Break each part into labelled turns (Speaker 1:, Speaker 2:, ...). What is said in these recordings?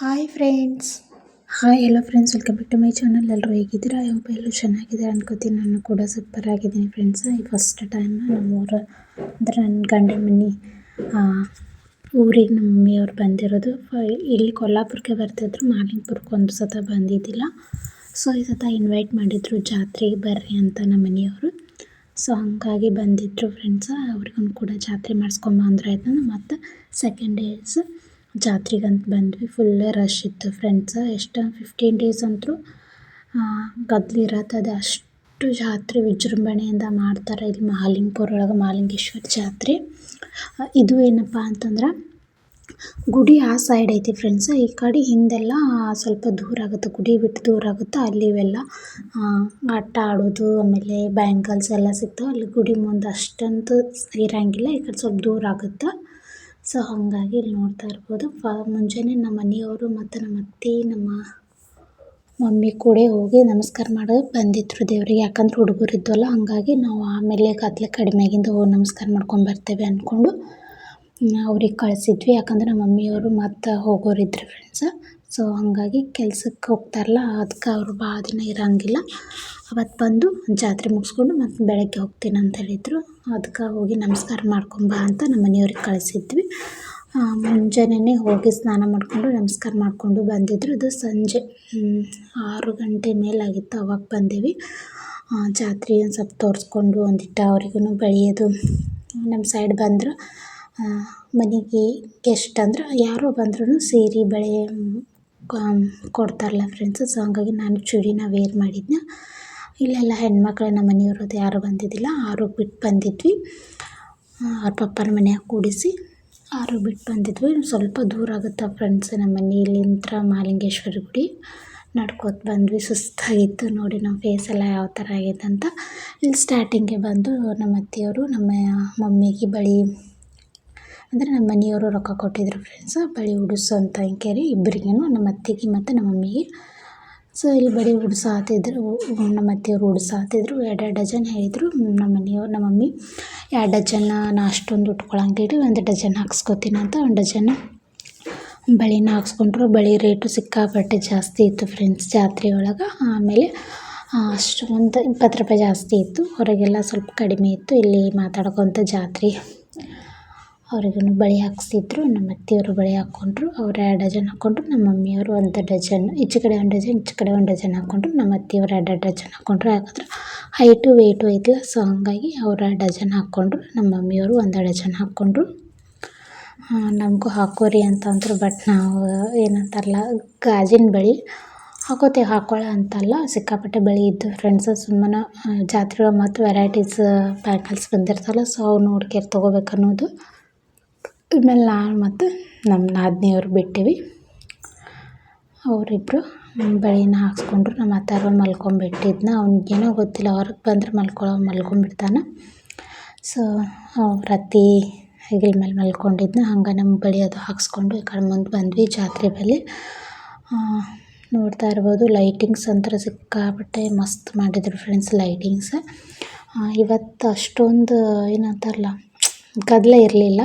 Speaker 1: Hi friends hi hello friends welcome back to my channel ಎಲ್ಲರೂ ಹೇಗಿದ್ದೀರಾ? ಯಾವ ಎಲ್ಲರೂ ಚೆನ್ನಾಗಿದ್ದೀರಾ ಅನ್ಕೋತೀನಿ. ನಾನು ಕೂಡ ಸೂಪರ್ ಆಗಿದ್ದೀನಿ ಫ್ರೆಂಡ್ಸ್ ಈ ಫಸ್ಟ್ ಟೈಮ್ ನಮ್ಮೂರ, ಅಂದರೆ ನನ್ನ ಗಂಡನ ಮನೆ ಊರಿಗೆ ನಮ್ಮ ಮಮ್ಮಿಯವ್ರು ಬಂದಿರೋದು. ಇಲ್ಲಿ ಕೊಲ್ಲಾಪುರಕ್ಕೆ ಬರ್ತಿದ್ರು. ಮಾಲಿಂಗ್ಪುರಕ್ಕೆ ಒಂದು ಸತ ಬಂದಿದ್ದಿಲ್ಲ. ಸೊ ಈ ಸತ ಇನ್ವೈಟ್ ಮಾಡಿದ್ರು. ಜಾತ್ರೆಗೆ ಬರ್ರಿ ಅಂತ ನಮ್ಮ ಮನೆಯವರು. ಸೊ ಹಾಗಾಗಿ ಬಂದಿದ್ದರು ಫ್ರೆಂಡ್ಸ ಅವ್ರಿಗೂ ಕೂಡ ಜಾತ್ರೆ ಮಾಡಿಸ್ಕೊಂಬಂದ್ರೆ ಆಯ್ತು ಮತ್ತು ಸೆಕೆಂಡ್ ಡೇಸ್ ಜಾತ್ರೆಗಂತ ಬಂದ್ವಿ. ಫುಲ್ ರಶ್ ಇತ್ತು ಫ್ರೆಂಡ್ಸ್ ಎಷ್ಟು? ಫಿಫ್ಟೀನ್ ಡೇಸ್ ಅಂತೂ ಗದ್ದಲಿ ಇರತ್ತದೆ ಅಷ್ಟು ಜಾತ್ರೆ ವಿಜೃಂಭಣೆಯಿಂದ ಮಾಡ್ತಾರೆ. ಇಲ್ಲಿ ಮಹಾಲಿಂಗಪುರ ಒಳಗೆ ಮಹಾಲಿಂಗೇಶ್ವರ ಜಾತ್ರೆ. ಇದು ಏನಪ್ಪ ಅಂತಂದ್ರೆ, ಗುಡಿ ಆ ಸೈಡ್ ಐತಿ ಫ್ರೆಂಡ್ಸ್ ಈ ಕಡೆ ಹಿಂದೆಲ್ಲ ಸ್ವಲ್ಪ ದೂರ ಆಗುತ್ತೆ. ಗುಡಿ ಬಿಟ್ಟು ದೂರ ಆಗುತ್ತೆ. ಅಲ್ಲಿ ಇವೆಲ್ಲ ಆಟ ಆಡೋದು, ಆಮೇಲೆ ಬ್ಯಾಂಗಲ್ಸ್ ಎಲ್ಲ ಸಿಗ್ತಾವೆ. ಅಲ್ಲಿ ಗುಡಿ ಮುಂದೆ ಅಷ್ಟಂತೂ ಇರೋಂಗಿಲ್ಲ. ಈ ಕಡೆ ಸ್ವಲ್ಪ ದೂರ ಆಗುತ್ತೆ. ಸೊ ಹಾಗಾಗಿ ಇಲ್ಲಿ ನೋಡ್ತಾ ಇರ್ಬೋದು. ಫ ಮುಂಜಾನೆ ನಮ್ಮ ಮನೆಯವರು ಮತ್ತು ನಮ್ಮ ಅತ್ತೆ, ನಮ್ಮ ಮಮ್ಮಿ ಕೂಡ ಹೋಗಿ ನಮಸ್ಕಾರ ಮಾಡೋದು ಬಂದಿದ್ರು ದೇವರಿಗೆ. ಯಾಕಂದ್ರೆ ಹುಡುಗರು ಇದ್ವಲ್ಲ, ಹಾಗಾಗಿ ನಾವು ಆಮೇಲೆ ಕತ್ಲೆ ಕಡಿಮೆ ಆಗಿಂದ ಹೋಗಿ ನಮಸ್ಕಾರ ಮಾಡ್ಕೊಂಡು ಬರ್ತೇವೆ ಅಂದ್ಕೊಂಡು ಅವ್ರಿಗೆ ಕಳಿಸಿದ್ವಿ. ಯಾಕಂದ್ರೆ ನಮ್ಮ ಮಮ್ಮಿಯವರು ಮತ್ತು ಹೋಗೋರಿದ್ರು ಫ್ರೆಂಡ್ಸ ಸೊ ಹಾಗಾಗಿ ಕೆಲ್ಸಕ್ಕೆ ಹೋಗ್ತಾರಲ್ಲ ಅದಕ್ಕೆ ಅವರು ಭಾಳ ದಿನ ಇರೋಂಗಿಲ್ಲ. ಅವತ್ತು ಬಂದು ಜಾತ್ರೆ ಮುಗಿಸ್ಕೊಂಡು ಮತ್ತು ಬೆಳಗ್ಗೆ ಹೋಗ್ತೀನಿ ಅಂತ ಹೇಳಿದರು. ಅದಕ್ಕೆ ಹೋಗಿ ನಮಸ್ಕಾರ ಮಾಡ್ಕೊಂಬ ಅಂತ ನಮ್ಮ ಮನೆಯವ್ರಿಗೆ ಕಳಿಸಿದ್ವಿ. ಮುಂಜಾನೆ ಹೋಗಿ ಸ್ನಾನ ಮಾಡಿಕೊಂಡು ನಮಸ್ಕಾರ ಮಾಡಿಕೊಂಡು ಬಂದಿದ್ರು. ಅದು ಸಂಜೆ ಆರು ಗಂಟೆ ಮೇಲಾಗಿತ್ತು ಅವಾಗ ಬಂದೀವಿ. ಜಾತ್ರೆ ಒಂದು ಸ್ವಲ್ಪ ತೋರಿಸ್ಕೊಂಡು ಒಂದಿಟ್ಟ ಅವ್ರಿಗೂ ಬೆಳೆಯೋದು. ನಮ್ಮ ಸೈಡ್ ಬಂದರು. ಮನೆಗೆ ಗೆಸ್ಟ್ ಅಂದ್ರೆ ಯಾರೋ ಬಂದ್ರೂ ಸೀರೆ, ಬಳೆ ಕೊಡ್ತಾರಲ್ಲ ಫ್ರೆಂಡ್ಸ್ ಸೊ ಹಂಗಾಗಿ ನಾನು ಚೂಡಿನ ವೇರ್ ಮಾಡಿದ್ನ. ಇಲ್ಲೆಲ್ಲ ಹೆಣ್ಮಕ್ಳು ನಮ್ಮ ಮನೆಯವ್ರದ್ದು ಯಾರು ಬಂದಿದ್ದಿಲ್ಲ. ಆರು ಬಿಟ್ಟು ಬಂದಿದ್ವಿ. ಅವ್ರ ಪಪ್ಪನ ಮನೆಯಾಗ ಕೂಡಿಸಿ ಆರು ಬಿಟ್ಟು ಬಂದಿದ್ವಿ. ಸ್ವಲ್ಪ ದೂರ ಆಗುತ್ತೆ ಫ್ರೆಂಡ್ಸ್ ನಮ್ಮ ಮನೆ. ಇಲ್ಲಿಂದ ಮಾಲಿಂಗೇಶ್ವರಿ ಗುಡಿ ನಡ್ಕೋತ ಬಂದ್ವಿ. ಸುಸ್ತಾಗಿತ್ತು. ನೋಡಿ ನಮ್ಮ ಫೇಸ್ ಎಲ್ಲ ಯಾವ ಥರ ಆಗೈತೆ ಅಂತ. ಇಲ್ಲಿ ಸ್ಟಾರ್ಟಿಂಗೆ ಬಂದು ನಮ್ಮ ಅತ್ತೆಯವರು, ನಮ್ಮ ಮಮ್ಮಿಗೆ ಬಳೆ ಅಂದರೆ ನಮ್ಮ ಮನೆಯವರು ರೊಕ್ಕ ಕೊಟ್ಟಿದ್ರು ಫ್ರೆಂಡ್ಸ್ ಬಳೆ ಉಡಿಸು ಅಂತ ಅಂಕೇರಿ ಇಬ್ಬರಿಗೂ ನಮ್ಮ ಅತ್ತೆಗೆ ಮತ್ತು ನಮ್ಮ ಮಮ್ಮಿಗೆ. ಸೊ ಇಲ್ಲಿ ಬಳೆ ಉಡ್ಸಾತಿದ್ರು ನಮ್ಮ ಅತ್ತೆಯವರು ಉಡ್ಸಾತಿದ್ರು ಎರಡು ಎರಡು ಡಜನ್ ಹೇಳಿದರು, ನಮ್ಮ ಮನೆಯವ್ರು, ನಮ್ಮ ಮಮ್ಮಿ, ಎರಡು ಡಜನ್ ನಾ ಅಷ್ಟೊಂದು ಉಟ್ಕೊಳಂಗೇಳಿ ಒಂದು ಡಜನ್ ಹಾಕ್ಸ್ಕೊತೀನಿ ಅಂತ ಒಂದು ಡಜನ್ ಬಳೆನ ಹಾಕ್ಸ್ಕೊಂಡ್ರು. ಬಳೆ ರೇಟು ಸಿಕ್ಕಾಪಟ್ಟೆ ಜಾಸ್ತಿ ಇತ್ತು ಫ್ರೆಂಡ್ಸ್ ಜಾತ್ರೆ ಒಳಗೆ. ಆಮೇಲೆ ಅಷ್ಟು ಒಂದು ಇಪ್ಪತ್ತು ರೂಪಾಯಿ ಜಾಸ್ತಿ ಇತ್ತು. ಹೊರಗೆಲ್ಲ ಸ್ವಲ್ಪ ಕಡಿಮೆ ಇತ್ತು. ಇಲ್ಲಿ ಮಾತಾಡ್ಕೊತ ಜಾತ್ರೆ. ಅವ್ರಿಗೂ ಬಳೆ ಹಾಕಿಸ್ತಿದ್ರು ನಮ್ಮ ಅತ್ತೆಯವರು ಬಳೆ ಹಾಕ್ಕೊಂಡ್ರು ಅವ್ರು ಎರಡು ಡಜನ್ ಹಾಕ್ಕೊಂಡ್ರು ನಮ್ಮ ಮಮ್ಮಿಯವರು ಒಂದು ಡಜನ್, ಈಚೆ ಕಡೆ ಒಂದು ಡಜನ್, ಈಚೆ ಕಡೆ ಒಂದು ಡಜನ್ ಹಾಕ್ಕೊಂಡ್ರು ನಮ್ಮ ಅತ್ತೆಯವರು ಎರಡು ಡಜನ್ ಹಾಕ್ಕೊಂಡ್ರು ಯಾಕಂದ್ರೆ ಹೈಟು ವೆಯ್ಟು ಐತಿಲ್ಲ ಸೊ ಹಂಗಾಗಿ ಅವ್ರು ಎರಡು ಡಜನ್ ಹಾಕ್ಕೊಂಡ್ರು ನಮ್ಮ ಮಮ್ಮಿಯವರು ಒಂದು ಡಜನ್ ಹಾಕ್ಕೊಂಡ್ರು ನಮಗೂ ಹಾಕೋರಿ ಅಂತ ಅಂದರು ಬಟ್ ನಾವು ಏನಂತಾರಲ್ಲ, ಗಾಜಿನ ಬಳಿ ಹಾಕೋತೇವೆ ಹಾಕೊಳ್ಳೋ ಅಂತಲ್ಲ, ಸಿಕ್ಕಾಪಟ್ಟೆ ಬಳಿ ಇದ್ದು ಫ್ರೆಂಡ್ಸು ಸುಮ್ಮನೆ ಜಾತ್ರೆ ಒಳಗೆ ಮತ್ತು ವೆರೈಟೀಸ್ ಪ್ಯಾಂಕಲ್ಸ್ ಬಂದಿರ್ತಲ್ಲ ಸೊ ಅವು ನೋಡ್ಕೇರ್ ತೊಗೋಬೇಕು ಅನ್ನೋದು ಆಮೇಲೆ ನಾನು ಮತ್ತು ನಮ್ಮ ನಾದಿನಿಯವ್ರು ಬಿಟ್ಟೀವಿ. ಅವರಿಬ್ಬರು ಬಳೆನ ಹಾಕ್ಸ್ಕೊಂಡ್ರು ನಮ್ಮ ಅತ್ತಾರು ಮಲ್ಕೊಂಬಿಟ್ಟಿದ್ನ. ಅವ್ನಿಗೇನೋ ಗೊತ್ತಿಲ್ಲ, ಹೊರಗೆ ಬಂದರೆ ಮಲ್ಕೊಳ್ಳೋ ಮಲ್ಕೊಂಬಿಡ್ತಾನೆ. ಸೊ ಅವ್ರ ಅತ್ತೆ ಹೆಗಲ ಮೇಲೆ ಮಲ್ಕೊಂಡಿದ್ನ. ಹಂಗೆ ನಮ್ಮ ಬಳಿ ಅದು ಹಾಕ್ಸ್ಕೊಂಡು ಈ ಕಡೆ ಮುಂದೆ ಬಂದ್ವಿ ಜಾತ್ರೆ ಬಳಿ. ನೋಡ್ತಾ ಇರ್ಬೋದು, ಲೈಟಿಂಗ್ಸ್ ಅಂತರ ಸಿಕ್ಕಾಪಟ್ಟೆ ಮಸ್ತ್ ಮಾಡಿದ್ರು ಫ್ರೆಂಡ್ಸ್ ಲೈಟಿಂಗ್ಸ್. ಇವತ್ತು ಅಷ್ಟೊಂದು ಏನಂತಾರಲ್ಲ ಗದ್ದಲ ಇರಲಿಲ್ಲ.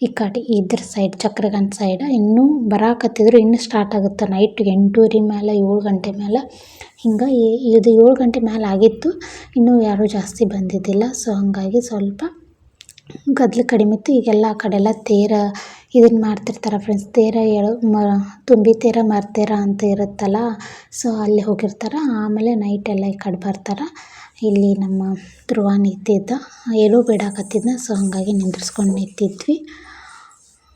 Speaker 1: ಈ ಕಡೆ ಇದ್ರ ಸೈಡ್ ಚಕ್ರಗಾನ್ ಸೈಡ್ ಇನ್ನೂ ಬರಾಕತ್ತಿದ್ರು, ಇನ್ನೂ ಸ್ಟಾರ್ಟ್ ಆಗುತ್ತೆ ನೈಟ್ ಎಂಟೂವರೆ ಮೇಲೆ ಏಳು ಗಂಟೆ ಮೇಲೆ ಹಿಂಗೆ ಇದು ಏಳು ಗಂಟೆ ಮೇಲೆ ಆಗಿತ್ತು, ಇನ್ನೂ ಯಾರೂ ಜಾಸ್ತಿ ಬಂದಿದ್ದಿಲ್ಲ. ಸೊ ಹಾಗಾಗಿ ಸ್ವಲ್ಪ ಗದ್ದಲ ಕಡಿಮೆ ಇತ್ತು. ಈಗೆಲ್ಲ ಆ ಕಡೆ ಎಲ್ಲ ತೇರ ಇದನ್ನ ಮಾಡ್ತಿರ್ತಾರೆ ಫ್ರೆಂಡ್ಸ್ ತೇರ ಎಳು ಮ, ತುಂಬಿ ತೇರ ಮರ್ತೇರ ಅಂತ ಇರುತ್ತಲ್ಲ ಸೊ ಅಲ್ಲಿ ಹೋಗಿರ್ತಾರೆ. ಆಮೇಲೆ ನೈಟ್ ಎಲ್ಲ ಈ ಕಡೆ ಬರ್ತಾರೆ. ಇಲ್ಲಿ ನಮ್ಮ ಧ್ರುವ ನಿಂತಿದ್ದ ಏನೋ ಬಿಡಾಕತ್ತಿದ್ನ ಸೊ ಹಾಗಾಗಿ ನಿಂದ್ರಿಸ್ಕೊಂಡು ನಿಂತಿದ್ವಿ.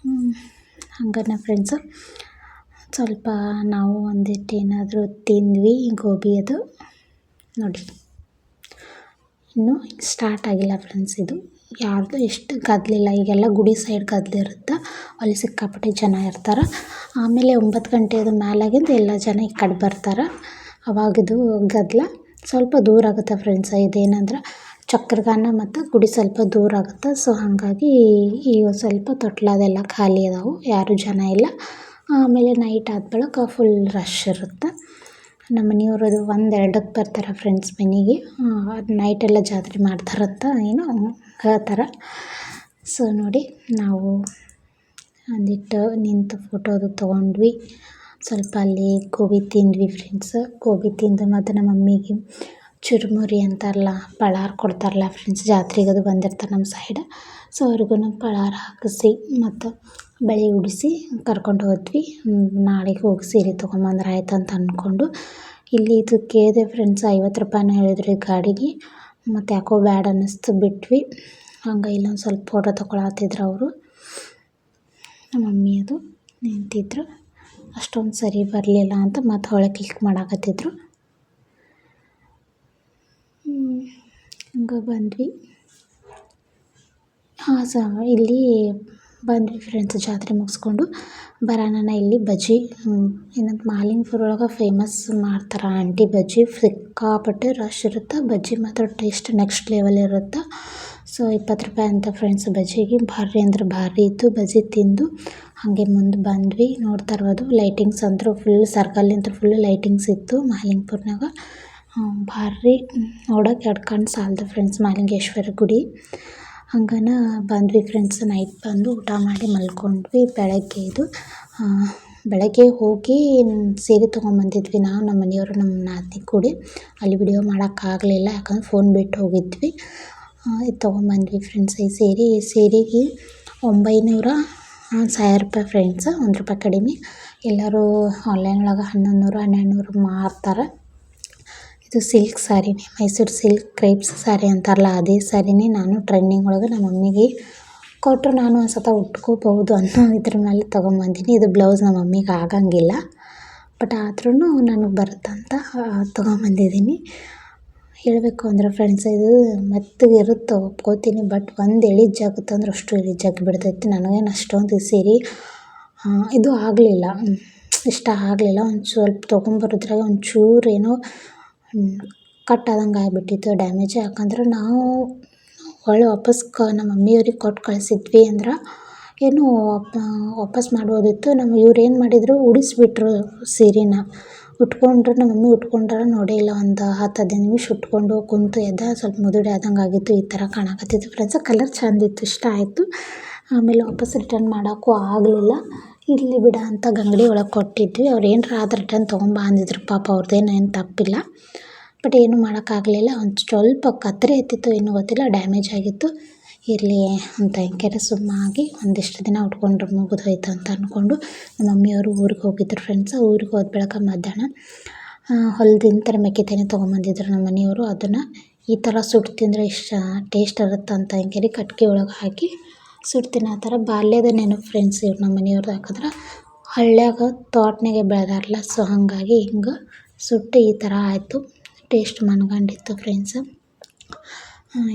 Speaker 1: ಹಂಗನ ಫ್ರೆಂಡ್ಸು ಸ್ವಲ್ಪ ನಾವು ಒಂದಿಟ್ಟು ಏನಾದರೂ ತಿಂದ್ವಿ, ಗೋಬಿ ಅದು. ನೋಡಿ. ಇನ್ನೂ ಸ್ಟಾರ್ಟ್ ಆಗಿಲ್ಲ ಫ್ರೆಂಡ್ಸ್ ಇದು. ಯಾರ್ದು ಎಷ್ಟು ಗದ್ದಲಿಲ್ಲ ಈಗೆಲ್ಲ ಗುಡಿ ಸೈಡ್ ಗದ್ದಲಿರುತ್ತೆ ಅಲ್ಲಿ ಸಿಕ್ಕಾಪಟ್ಟೆ ಜನ ಇರ್ತಾರೆ. ಆಮೇಲೆ ಒಂಬತ್ತು ಗಂಟೆ ಅದು ಮೇಲಾಗಿಂದ ಎಲ್ಲ ಜನ ಈ ಕಡೆ ಬರ್ತಾರೆ. ಅವಾಗಿದು ಗದ್ದಲ ಸ್ವಲ್ಪ ದೂರ ಆಗುತ್ತೆ ಫ್ರೆಂಡ್ಸ್ ಇದೇನಂದ್ರೆ ಚಕ್ರಗಾನ ಮತ್ತು ಗುಡಿ ಸ್ವಲ್ಪ ದೂರ ಆಗುತ್ತೆ. ಸೊ ಹಾಗಾಗಿ ಈಗ ಸ್ವಲ್ಪ ತೊಟ್ಲದೆಲ್ಲ ಖಾಲಿ ಅದಾವು. ಯಾರು ಜನ ಇಲ್ಲ. ಆಮೇಲೆ ನೈಟ್ ಆದ ಬಳಿಕ ಫುಲ್ ರಶ್ ಇರುತ್ತೆ. ನಮ್ಮ ಮನೆಯವರು ಅದು ಒಂದು ಎರಡಕ್ಕೆ ಬರ್ತಾರೆ ಫ್ರೆಂಡ್ಸ್ ಮನೆಗೆ. ನೈಟೆಲ್ಲ ಜಾತ್ರೆ ಮಾಡ್ತಾರತ್ತ ಏನೋ ಹೇಳ್ತಾರೆ. ಸೊ ನೋಡಿ ನಾವು ಒಂದಿಟ್ಟು ನಿಂತು ಫೋಟೋ ಅದು ತೊಗೊಂಡ್ವಿ. ಸ್ವಲ್ಪ ಅಲ್ಲಿ ಗೋಬಿ ತಿಂದ್ವಿ ಫ್ರೆಂಡ್ಸ್ ಗೋಬಿ ತಿಂದು ಮತ್ತು ನಮ್ಮ ಮಮ್ಮಿಗೆ ಚುರುಮುರಿ ಅಂತಾರಲ್ಲ, ಪಳಾರ್ ಕೊಡ್ತಾರಲ್ಲ ಫ್ರೆಂಡ್ಸ್ ಜಾತ್ರೆಗೆ ಅದು ಬಂದಿರ್ತಾರೆ ನಮ್ಮ ಸೈಡ್ ಸೊ ಅವ್ರಿಗೂ ಪಳಾರ್ ಹಾಕಿಸಿ ಮತ್ತು ಬಳೆ ಉಡಿಸಿ ಕರ್ಕೊಂಡು ಹೋದ್ವಿ. ನಾಳೆಗೆ ಹೋಗಿ ಸೀರೆ ತೊಗೊಂಬಂದ್ರೆ ಆಯ್ತು ಅಂತ ಅಂದ್ಕೊಂಡು ಇಲ್ಲಿ ಇದು ಕೇಳಿದೆ ಫ್ರೆಂಡ್ಸ್ ಐವತ್ತು ರೂಪಾಯಿನ ಹೇಳಿದ್ರು ಗಾಡಿಗೆ. ಮತ್ತು ಯಾಕೋ ಬ್ಯಾಡ್ ಅನ್ನಿಸ್ತು, ಬಿಟ್ವಿ. ಹಂಗೆ ಇಲ್ಲೊಂದು ಸ್ವಲ್ಪ ಫೋಟೋ ತೊಗೊಳತ್ತಿದ್ರು ಅವರು. ನಮ್ಮ ಮಮ್ಮಿ ಅದು, ನಿಂತಿದ್ರು. ಅಷ್ಟೊಂದು ಸರಿ ಬರಲಿಲ್ಲ ಅಂತ ಮತ್ತೆ ಹೊಳೆ ಕ್ಲಿಕ್ ಮಾಡಾಕತ್ತಿದ್ರು. ಹಂಗೆ ಬಂದ್ವಿ. ಹಾಂ ಸ ಇಲ್ಲಿ ಬಂದ್ವಿ ಫ್ರೆಂಡ್ಸ್ ಜಾತ್ರೆ ಮುಗಿಸ್ಕೊಂಡು. ಬರೋಣ ಇಲ್ಲಿ ಬಜ್ಜಿ ಏನಂತ ಮಾಲಿಂಗಪುರ ಒಳಗೆ ಫೇಮಸ್ ಮಾಡ್ತಾರೆ ಆಂಟಿ ಬಜ್ಜಿ. ಸಿಕ್ಕಾಪಟ್ಟೆ ರಶ್ ಇರುತ್ತೆ, ಬಜ್ಜಿ ಮಾತ್ರ ಟೇಸ್ಟ್ ನೆಕ್ಸ್ಟ್ ಲೆವೆಲ್ ಇರುತ್ತೆ. ಸೊ ಇಪ್ಪತ್ತು ರೂಪಾಯಿ ಅಂತ ಫ್ರೆಂಡ್ಸ್ ಬಜ್ಜಿಗೆ. ಭಾರಿ ಅಂದ್ರೆ ಭಾರಿ ಇತ್ತು, ಬಜ್ಜಿ ತಿಂದು. ಹಾಗೆ ಮುಂದೆ ಬಂದ್ವಿ, ನೋಡ್ತಾ ಇರ್ಬೋದು ಲೈಟಿಂಗ್ಸ್ ಅಂತೂ ಫುಲ್ ಸರ್ಕಲ್ ಸರ್ಕಲಿಂದ ಫುಲ್ ಲೈಟಿಂಗ್ಸ್ ಇತ್ತು ಮಾಲಿಂಗ್ಪುರ್ನಾಗ ಭಾರಿ ನೋಡೋಕೆ ಎರಡು ಕಣ್ಣು ಸಾಲದು ಫ್ರೆಂಡ್ಸ್ ಮಾಲಿಂಗೇಶ್ವರ ಗುಡಿ. ಹಂಗನ ಬಂದ್ವಿ ಫ್ರೆಂಡ್ಸ್ ನೈಟ್ ಬಂದು ಊಟ ಮಾಡಿ ಮಲ್ಕೊಂಡ್ವಿ ಬೆಳಗ್ಗೆ ಇದು. ಬೆಳಗ್ಗೆ ಹೋಗಿ ಸೀರೆ ತೊಗೊಂಬಂದಿದ್ವಿ ನಾವು ನಮ್ಮ ಮನೆಯವರು ನಮ್ಮ ನಾದಿನಿ ಕೂಡಿ. ಅಲ್ಲಿ ವಿಡಿಯೋ ಮಾಡೋಕ್ಕಾಗಲಿಲ್ಲ ಯಾಕಂದ್ರೆ ಫೋನ್ ಬಿಟ್ಟು ಹೋಗಿದ್ವಿ. ಇದು ತೊಗೊಂಬಂದ್ವಿ ಫ್ರೆಂಡ್ಸ್ ಈ ಸೀರೆ. ಈ ಸೀರೆಗೆ ಒಂಬೈನೂರ ಸಾವಿರ ರೂಪಾಯಿ ಫ್ರೆಂಡ್ಸ್ ಒಂದು ರೂಪಾಯಿ ಕಡಿಮೆ. ಎಲ್ಲರೂ ಆನ್ಲೈನ್ ಒಳಗೆ ಹನ್ನೊಂದು ನೂರು, ಹನ್ನೆರಡು ನೂರು ಮಾರ್ತಾರೆ. ಇದು ಸಿಲ್ಕ್ ಸ್ಯಾರಿನೇ ಮೈಸೂರು ಸಿಲ್ಕ್ ಕ್ರೇಪ್ಸ್ ಸ್ಯಾರಿ ಅಂತಾರಲ್ಲ, ಅದೇ ಸ್ಯಾರಿನೇ ನಾನು ಟ್ರೆಂಡಿಂಗ್ ಒಳಗೆ ನಮ್ಮ ಮಮ್ಮಿಗೆ ಕೊಟ್ಟರು. ನಾನು ಒಂದು ಸತ ಉಟ್ಕೋಬಹುದು ಅನ್ನೋ ಇದ್ರ ಮೇಲೆ ತೊಗೊಂಬಂದಿನಿ. ಇದು ಬ್ಲೌಸ್ ನಮ್ಮ ಮಮ್ಮಿಗೆ ಆಗಂಗಿಲ್ಲ, ಬಟ್ ಆದ್ರೂ ನನಗೆ ಬರುತ್ತಂತ ತೊಗೊಂಬಂದಿದ್ದೀನಿ ಹೇಳಬೇಕು ಅಂದ್ರೆ ಫ್ರೆಂಡ್ಸ್ ಇದು ಮೆತ್ತಗೆ ಇರುತ್ತೆ, ಒಪ್ಕೋತೀನಿ, ಬಟ್ ಒಂದು ಎಳೆ ಅಂದ್ರೆ ಅಷ್ಟು ಎಳೆ ಜಗ್ ಬಿಡ್ತೈತಿ ನನಗೇನು ಅಷ್ಟೊಂದು ಸೀರೆ ಇದು ಆಗಲಿಲ್ಲ. ಇಷ್ಟ ಆಗಲಿಲ್ಲ. ಒಂದು ಸ್ವಲ್ಪ ತೊಗೊಂಬರೋದ್ರಾಗ ಒಂಚೂರು ಏನೋ ಕಟ್ ಆದಂಗೆ ಆಗಿಬಿಟ್ಟಿತ್ತು ಡ್ಯಾಮೇಜ್ ಯಾಕಂದ್ರೆ ನಾವು, ಹೊಳ್ಳಿ ವಾಪಸ್ ಕ, ನಮ್ಮ ಮಮ್ಮಿಯವ್ರಿಗೆ ಕೊಟ್ಟು ಕಳಿಸಿದ್ವಿ ಅಂದ್ರೆ ಏನು ವಾಪಸ್ ಮಾಡ್ಬೋದಿತ್ತು. ನಮ್ಮ ಇವ್ರು ಏನು ಮಾಡಿದರು, ಉಡಿಸ್ಬಿಟ್ರು ಸೀರೆನ. ಉಟ್ಕೊಂಡ್ರು, ನಮ್ಮ ಮಮ್ಮಿ ಉಟ್ಕೊಂಡ್ರೆ, ನೋಡೇ ಇಲ್ಲ, ಒಂದು ಹತ್ತು ಹದಿನೈದು ನಿಮಿಷ ಉಟ್ಕೊಂಡು ಕುಂತು ಎದ್ದ, ಸ್ವಲ್ಪ ಮುದುಡಿ ಆದಂಗೆ ಆಗಿತ್ತು, ಈ ಥರ ಕಾಣಕತ್ತಿತ್ತು. ಫ್ರೆಂಡ್ಸ್ ಕಲರ್ ಚೆಂದಿತ್ತು, ಇಷ್ಟ ಆಯಿತು. ಆಮೇಲೆ ವಾಪಸ್ ರಿಟರ್ನ್ ಮಾಡೋಕ್ಕೂ ಆಗಲಿಲ್ಲ. ಇರಲಿ ಬಿಡ ಅಂತ ಅಂಗಡಿ ಒಳಗೆ ಕೊಟ್ಟಿದ್ವಿ. ಅವ್ರು ಏನರ ಆದ್ರೆ ರಿಟರ್ನ್ ತೊಗೊಂಬ ಅಂದಿದ್ರು. ಪಾಪ ಅವ್ರದ್ದೇನು ತಪ್ಪಿಲ್ಲ. ಬಟ್ ಏನೂ ಮಾಡೋಕ್ಕಾಗಲಿಲ್ಲ ಒಂದು ಸ್ವಲ್ಪ ಕತ್ತರಿ ಎತ್ತಿತ್ತು ಏನೂ ಗೊತ್ತಿಲ್ಲ. ಡ್ಯಾಮೇಜ್ ಆಗಿತ್ತು. ಇರಲಿ ಅಂತ ಹೆಂಗಾರ ಸುಮ್ಮಾಗಿ ಒಂದಿಷ್ಟು ದಿನ ಉಟ್ಕೊಂಡ್ರೆ ಮುಗಿದೋಯ್ತು ಅಂತ ಅಂದ್ಕೊಂಡು ನಮ್ಮ ಮಮ್ಮಿಯವರು ಊರಿಗೆ ಹೋಗಿದ್ರು ಫ್ರೆಂಡ್ಸ್ ಊರಿಗೆ ಹೋದ ಬೆಳಕ ಮಧ್ಯಾಹ್ನ ಹೊಲ್ದಿಂದ ಥರ ಮೆಕ್ಕೆತೆನೆ ತೊಗೊಂಬಂದಿದ್ರು ನಮ್ಮ ಮನೆಯವರು. ಅದನ್ನು ಈ ಥರ ಸುಟ್ಟು ತಿಂದರೆ ಇಷ್ಟ ಟೇಸ್ಟ್ ಇರುತ್ತೆ ಅಂತ ಹೆಂಗೇರಿ ಕಟ್ಗೆ ಒಳಗೆ ಹಾಕಿ ಸುಡ್ತೀನಿ ಆ ಥರ. ಬಾಲ್ಯದ ನೆನಪು ಫ್ರೆಂಡ್ಸ್ ಇವ್ರು ನಮ್ಮ ಮನೆಯವ್ರದ್ದು ಯಾಕಂದ್ರೆ ಹಳ್ಳ್ಯಾಗ ತೋಟನಾಗೆ ಬೆಳೆದಾರಲ್ಲ ಸೊ ಹಾಗಾಗಿ ಹಿಂಗೆ ಸುಟ್ಟು ಈ ಥರ ಆಯಿತು. ಟೇಸ್ಟ್ ಮನ್ಗಂಡಿತ್ತು ಫ್ರೆಂಡ್ಸ್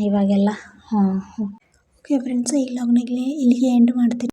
Speaker 1: ಇವಾಗೆಲ್ಲ ಓಕೆ ಫ್ರೆಂಡ್ಸ್ ಈ ಲಾಗ್ನಾಗೆ ಇಲ್ಲಿಗೆ ಎಂಡ್ ಮಾಡ್ತೀನಿ.